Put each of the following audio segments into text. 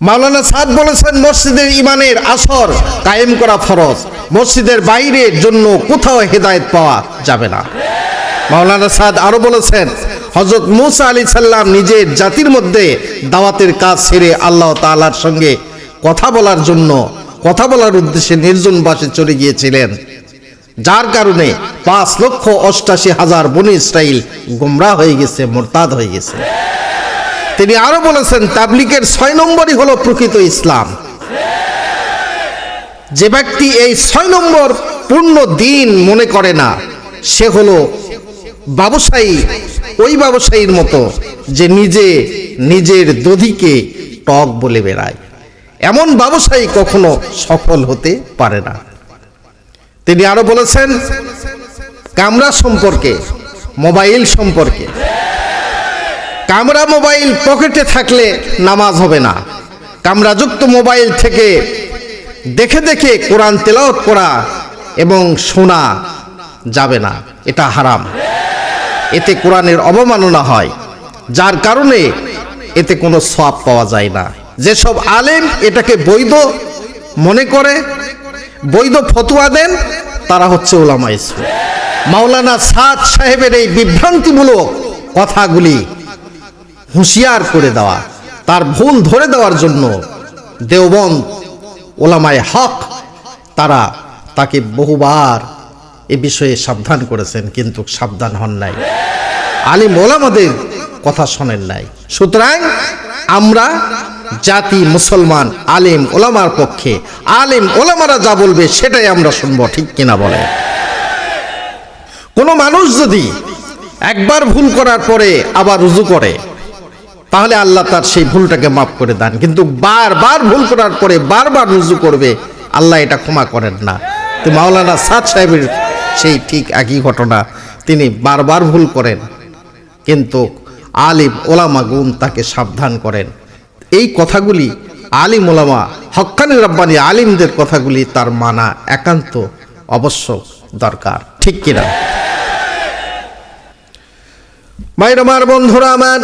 মাওলানা সাদ বলেছেন, মসজিদের ইমানের আসর কায়েম করা ফরজ। মসজিদের বাইরের জন্য কোথাও হেদায়েত পাওয়া যাবে না। মাওলানা সাদ আরও বলেছেন হজরত মুসা আলী সাল্লাম নিজের জাতির মধ্যে দাওয়াতের কাজ ছেড়ে আল্লাহ তালার সঙ্গে কথা বলার জন্য, কথা বলার উদ্দেশ্যে নির্জন বাসে চলে গিয়েছিলেন। যার কারণে পাঁচ লক্ষ অষ্টাশি হাজার বনি ইসরাইল গুমরা হয়ে গেছে, মোরতাদ হয়ে গেছে। তিনি আরও বলেছেন তাবলিকের ছয় নম্বরই হলো প্রকৃত ইসলাম। যে ব্যক্তি এই ছয় নম্বর পূর্ণ দিন মনে করে না, সে হলো ব্যবসায়ী, ওই ব্যবসায়ীর মতো যে নিজে নিজের দধিকে টক বলে বেড়ায়। এমন ব্যবসায়ী কখনো সফল হতে পারে না। তিনি আরও বলেছেন, কামরা সম্পর্কে, মোবাইল সম্পর্কে কামরা মোবাইল পকেটে থাকলে নামাজ হবে না। কামরাযুক্ত মোবাইল থেকে দেখে দেখে কোরআন তেলাওয়াত করা এবং শোনা যাবে না। এটা হারাম। এতে কোরআনের অবমাননা হয়। যার কারণে এতে কোনো সব পাওয়া যায় না। যেসব আলেম এটাকে বৈধ মনে করে, বৈধ ফতোয়া দেন, তারা হচ্ছে ওলামা ইসলাম মাওলানা সাদ সাহেবের এই বিভ্রান্তিমূলক কথাগুলি হুঁশিয়ার করে দেওয়া, তার ভুল ধরে দেওয়ার জন্য দেওবন্দ ওলামায় হক, তারা তাকে বহুবার এ বিষয়ে সাবধান করেছেন, কিন্তু সাবধান হন নাই। আলিম ওলামাদের কথা শোনেন নাই। সুতরাং আমরা জাতি মুসলমান, আলিম ওলামার পক্ষে, আলিম ওলামারা যা বলবে সেটাই আমরা শুনব, ঠিক কিনা বলে কোনো মানুষ যদি একবার ভুল করার পরে আবার রুজু করে তাহলে আল্লাহ তার সেই ভুলটাকে মাফ করে দেন। কিন্তু বারবার ভুল করার পরে বারবার রুজু করবে, আল্লাহ এটা ক্ষমা করেন না। তো মাওলানা সাদ সাহেবের সেই ঠিক একই ঘটনা, তিনি বারবার ভুল করেন, কিন্তু আলিম ওলামা গুণ তাকে সাবধান করেন। এই কথাগুলি আলিম ওলামা, হক্কানি রব্বানি আলিমদের কথাগুলি তার মানা একান্ত অবশ্য দরকার। ঠিক কিনা? ভাইর বন্ধুরা আমার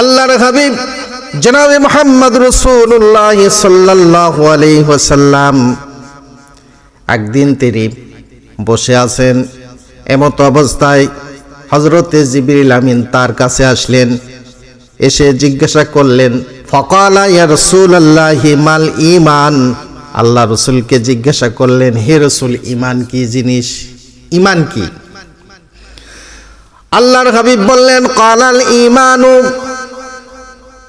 আল্লাহর হাবিব জনাবে মোহাম্মদ রসুল্লাহ সাল্লাহ আলহিহাসাল্লাম একদিন তিনি বসে আছেন, এমত অবস্থায় হজরতে জিবির আমিন তার কাছে আসলেন, এসে জিজ্ঞাসা করলেন, ফকালা ইয়া রসুল আল্লাহি মাল ইমান আল্লাহ রসুলকে জিজ্ঞাসা করলেন, হে রসুল ইমান কি জিনিস? ইমান কি? আল্লাহর হাবিব বললেন, কালাল ইমানু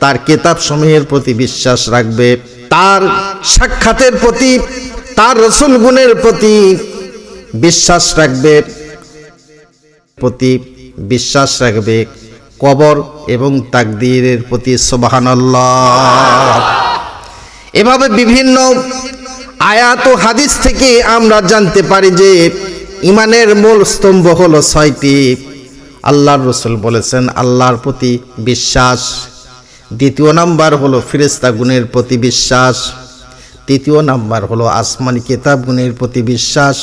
তার কেতাব সমূহের প্রতি বিশ্বাস রাখবে, তার সাক্ষাতের প্রতি, তার রসুল গুণের প্রতি বিশ্বাস রাখবে, প্রতি বিশ্বাস রাখবে কবর এবং তাকদীরের প্রতি, সোবাহানাল্লাহ। এভাবে বিভিন্ন আয়াত ও হাদিস থেকে আমরা জানতে পারি যে ইমানের মূল স্তম্ভ হলো ছয়টি। আল্লাহর রসুল বলেছেন, আল্লাহর প্রতি বিশ্বাস দ্বিতীয় নাম্বার হলো ফিরেস্তা গুণের প্রতি বিশ্বাস। তৃতীয় নাম্বার হলো আসমানি কিতাব গুণের প্রতি বিশ্বাস।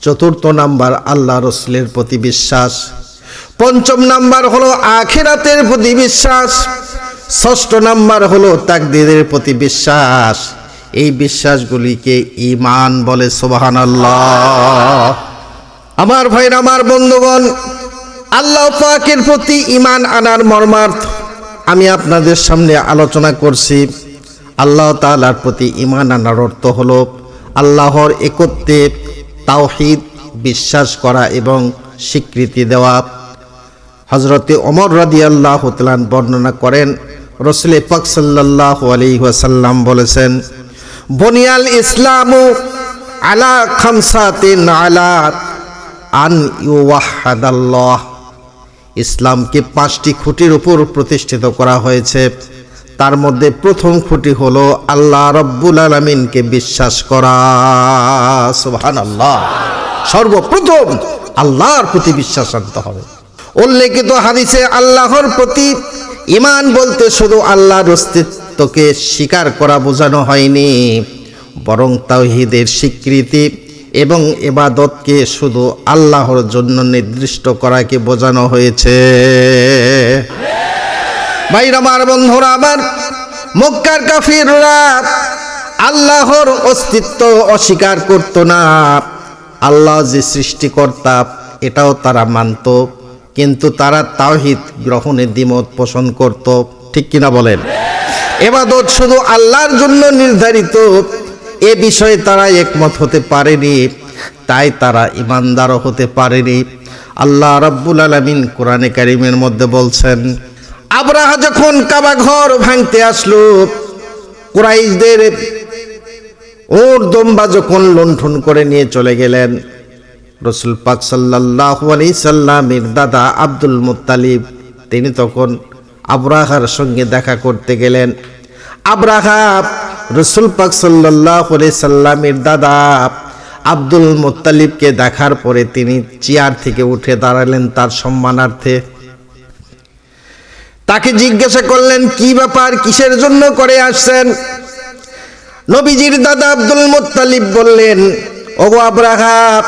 চতুর্থ নাম্বার আল্লাহ রসুলের প্রতি বিশ্বাস। পঞ্চম নাম্বার হলো আখেরাতের প্রতি বিশ্বাস। ষষ্ঠ নাম্বার হলো তাকদিরের প্রতি বিশ্বাস। এই বিশ্বাসগুলিকে ইমান বলে সোবাহান আল্লাহ আমার ভাইরা আমার বন্ধুগণ, আল্লাহ পাকের প্রতি ইমান আনার মর্মার্থ আমি আপনাদের সামনে আলোচনা করছি, আল্লাহ তালার প্রতি ইমান আনার অর্থ হলো আল্লাহর একত্রে তাওহিদ, বিশ্বাস করা এবং স্বীকৃতি দেওয়া। হজরতে অমর রাদি আল্লাহ বর্ণনা করেন, রসুল পাক সাল্লাহ আলী ওয়াসাল্লাম বলেছেন, বনিয়াল ইসলামু আলা খামসাতিন আলা আন ইউওয়াহাদাল্লাহ। ইসলামকে পাঁচটি খুঁটির উপর প্রতিষ্ঠিত করা হয়েছে। তার মধ্যে প্রথম খুঁটি হলো আল্লাহ রব্বুল আলমিনকে বিশ্বাস করা। সুবহান আল্লাহ সর্বপ্রথম আল্লাহর প্রতি বিশ্বাস আনতে হবে। উল্লেখিত হাদিসে আল্লাহর প্রতি ইমান বলতে শুধু আল্লাহর অস্তিত্বকে স্বীকার করা বোঝানো হয়নি, বরং তাওহিদের স্বীকৃতি এবং এবাদতকে শুধু আল্লাহর জন্য নির্দিষ্ট করাকে বোঝানো হয়েছে। ভাইরা আমার বন্ধুরা আমার, মক্কার কাফিররা আল্লাহর অস্তিত্ব অস্বীকার করত না। আল্লাহ যে সৃষ্টিকর্তা, এটাও তারা মানত, কিন্তু তারা তাওহিদ গ্রহণের দ্বিমত পোষণ করত। ঠিক কিনা বলেন? এবাদত শুধু আল্লাহর জন্য নির্ধারিত এ বিষয়ে তারা একমত হতে পারেনি, তাই তারা ইমানদারও হতে পারেনি। আল্লাহ রাব্বুল আলামিন কোরআনে কারিমের মধ্যে বলছেন, আবরাহা যখন কাবা ঘর ভাঙতে আসলো, কুরাইশদের ওর দম্বা যখন লুণ্ঠন করে নিয়ে চলে গেলেন, রসুল পাক সাল্লাহ আলি সাল্লামের দাদা আব্দুল মুত্তালিব, তিনি তখন আবরাহার সঙ্গে দেখা করতে গেলেন। আবরাহা রসুল পাক সাল্লাহ সাল্লামের দাদা আব্দুল মুত্তালিবকে দেখার পরে তিনি চেয়ার থেকে উঠে দাঁড়ালেন তার সম্মানার্থে। তাকে জিজ্ঞাসা করলেন, কি ব্যাপার? কিসের জন্য করে আসছেন? নবীজির দাদা আব্দুল মুত্তালিব বললেন, ওগো আব্রাহা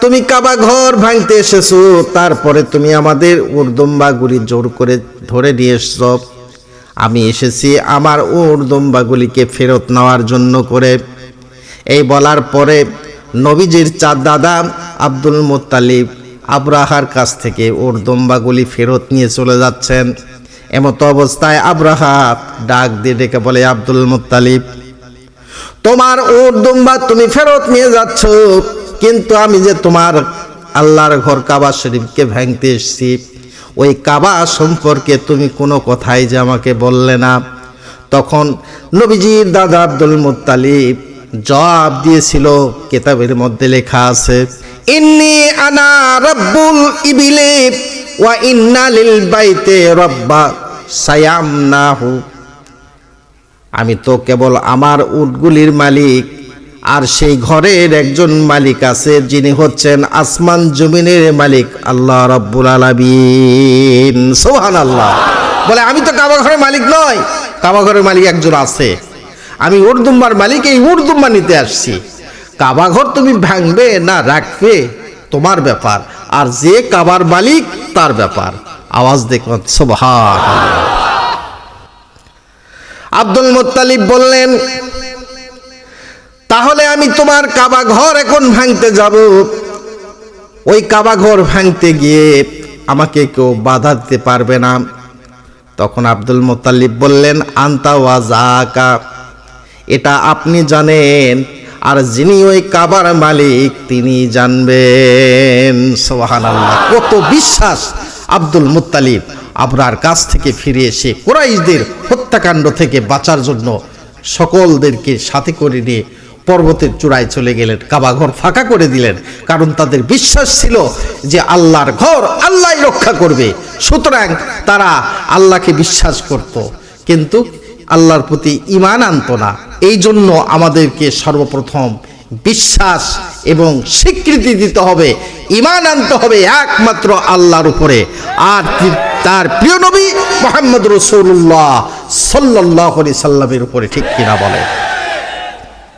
তুমি কাবা ঘর ভাঙতে এসেছ, তারপরে তুমি আমাদের উর্দম্বাগুলি জোর করে ধরে নিয়ে এসছ। আমি এসেছি আমার উর্দম্বাগুলিকে ফেরত নেওয়ার জন্য করে। এই বলার পরে নবীজির চার দাদা আব্দুল মুত্তালিব আব্রাহার কাছ থেকে ওর দম্বাগুলি ফেরত নিয়ে চলে যাচ্ছেন। এমতো অবস্থায় আব্রাহা ডাক দিয়ে ডেকে বলে, আব্দুল মুত্তালিব, তোমার ওর দুম্বা তুমি ফেরত নিয়ে যাচ্ছ, কিন্তু আমি যে তোমার আল্লাহর ঘর কাবা শরীফকে ভেঙতে এসেছি ওই কাবা সম্পর্কে তুমি কোনো কথাই যে আমাকে বললে না। তখন নবীজির দাদা আব্দুল মুত্তালিব জবাব দিয়েছিল, কেতাবের মধ্যে লেখা আছে, ইন্নি আনা রব্বুল ইবিলে ওয়া ইন্না লিল বাইতে রব্বা সায়ামনাহু। আমি তো কেবল আমার উটগুলির মালিক আর সেই ঘরের একজন মালিক আছে, যিনি হচ্ছেন আসমান জমিনের মালিক। আল্লাহ রব্বুল আলামিন সোহান আল্লাহ বলে, আমি তো কাবা ঘরের মালিক নয় কাবা ঘরের মালিক একজন আছে। আমি উর্দুম্বার মালিক, এই উর্দুম্বা নিতে আসছি। কাবা ঘর তুমি ভাঙবে না রাখবে, তোমার ব্যাপার। আর যে কাবার মালিক, তার ব্যাপার। আওয়াজ দেখুন সোভান আব্দুল মোত্তালিব বললেন তাহলে আমি তোমার কাবা ঘর এখন ভাঙতে যাব। ওই কাবা ঘর ভাঙতে গিয়ে আমাকে কেউ বাধা দিতে পারবে না। তখন আব্দুল মোত্তালিব বললেন, আন্তা ওয়াজাকা এটা আপনি জানেন, আর যিনি ওই কাবার মালিক, তিনি জানবেন। সোহান আল্লাহ কত বিশ্বাস আব্দুল মুত্তালিব আবরার কাছ থেকে ফিরে এসে কোরাইশদের হত্যাকাণ্ড থেকে বাঁচার জন্য সকলদেরকে সাথে করে নিয়ে পর্বতের চূড়ায় চলে গেলেন কাবাঘর ফাঁকা করে দিলেন। কারণ তাদের বিশ্বাস ছিল যে আল্লাহর ঘর আল্লাহ রক্ষা করবে। সুতরাং তারা আল্লাহকে বিশ্বাস করত। কিন্তু আল্লাহর প্রতি ইমান আনত না। এই জন্য আমাদেরকে সর্বপ্রথম বিশ্বাস এবং স্বীকৃতি দিতে হবে। ইমান আনতে হবে একমাত্র আল্লাহর উপরে। আর তার প্রিয় নবী মোহাম্মদ রসুল্লাহ সাল্লাহ সাল্লামের উপরে, ঠিক কিনা বলে